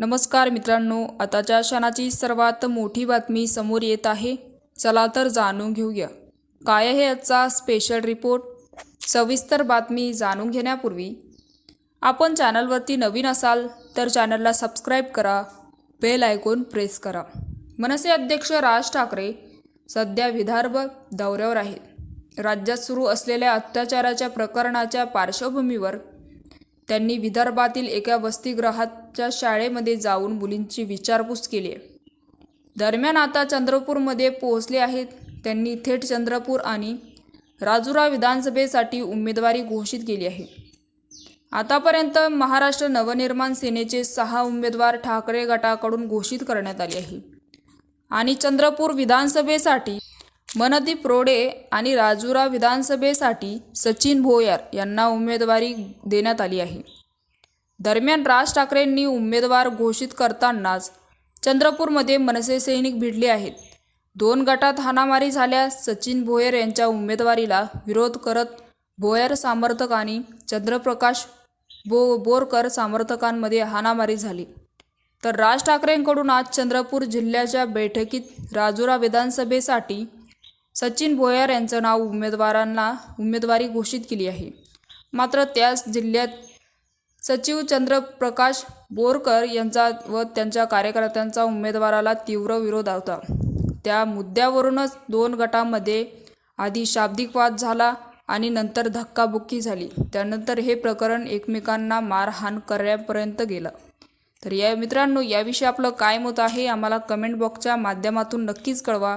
नमस्कार मित्रांनो आताच्या क्षणाची सर्वात मोठी बातमी समोर येत आहे. चला तर जाणून घेऊया. काय आहे आजचा स्पेशल रिपोर्ट सविस्तर बातमी जाणून घेण्यापूर्वी आपण चॅनलवरती नवीन असाल तर चॅनलला सबस्क्राईब करा बेल आयकॉन प्रेस करा. मनसे अध्यक्ष राज ठाकरे सध्या विदर्भ दौऱ्यावर आहेत. राज्यात सुरू असलेल्या अत्याचाराच्या प्रकरणाच्या पार्श्वभूमीवर त्यांनी विदर्भातील एका वसतिगृहाच्या शाळेमध्ये जाऊन मुलींची विचारपूस केली. आहे दरम्यान आता चंद्रपूरमध्ये पोहोचले आहेत. त्यांनी थेट चंद्रपूर आणि राजुरा विधानसभेसाठी उमेदवारी घोषित केली आहे. आतापर्यंत महाराष्ट्र नवनिर्माण सेनेचे सहा उमेदवार ठाकरे गटाकडून घोषित करण्यात आले आहे. आणि चंद्रपूर विधानसभेसाठी मनदीप रोडे आणि राजुरा विधानसभेसाठी सचिन भोयर यांना उमेदवारी देण्यात आली आहे. दरम्यान राज ठाकरेंनी उमेदवार घोषित करतानाच चंद्रपूरमध्ये मनसे सैनिक भिडले आहेत. दोन गटात हाणामारी झाल्यास सचिन भोयर यांच्या उमेदवारीला विरोध करत भोयर समर्थक आणि चंद्रप्रकाश बो बोरकर समर्थकांमध्ये हाणामारी झाली. तर राज ठाकरेंकडून आज चंद्रपूर जिल्ह्याच्या बैठकीत राजुरा विधानसभेसाठी सचिन भोयार यांचं नाव उमेदवारांना उमेदवारी घोषित केली आहे. मात्र त्याच जिल्ह्यात सचिव चंद्रप्रकाश बोरकर यांचा व त्यांच्या कार्यकर्त्यांचा उमेदवाराला तीव्र विरोध होता. त्या मुद्द्यावरूनच दोन गटांमध्ये आधी शाब्दिक वाद झाला आणि नंतर धक्काबुक्की झाली. त्यानंतर हे प्रकरण एकमेकांना मारहाण करण्यापर्यंत गेलं. तर या मित्रांनो याविषयी आपलं काय मत आहे? आम्हाला कमेंट बॉक्सच्या माध्यमातून नक्कीच कळवा.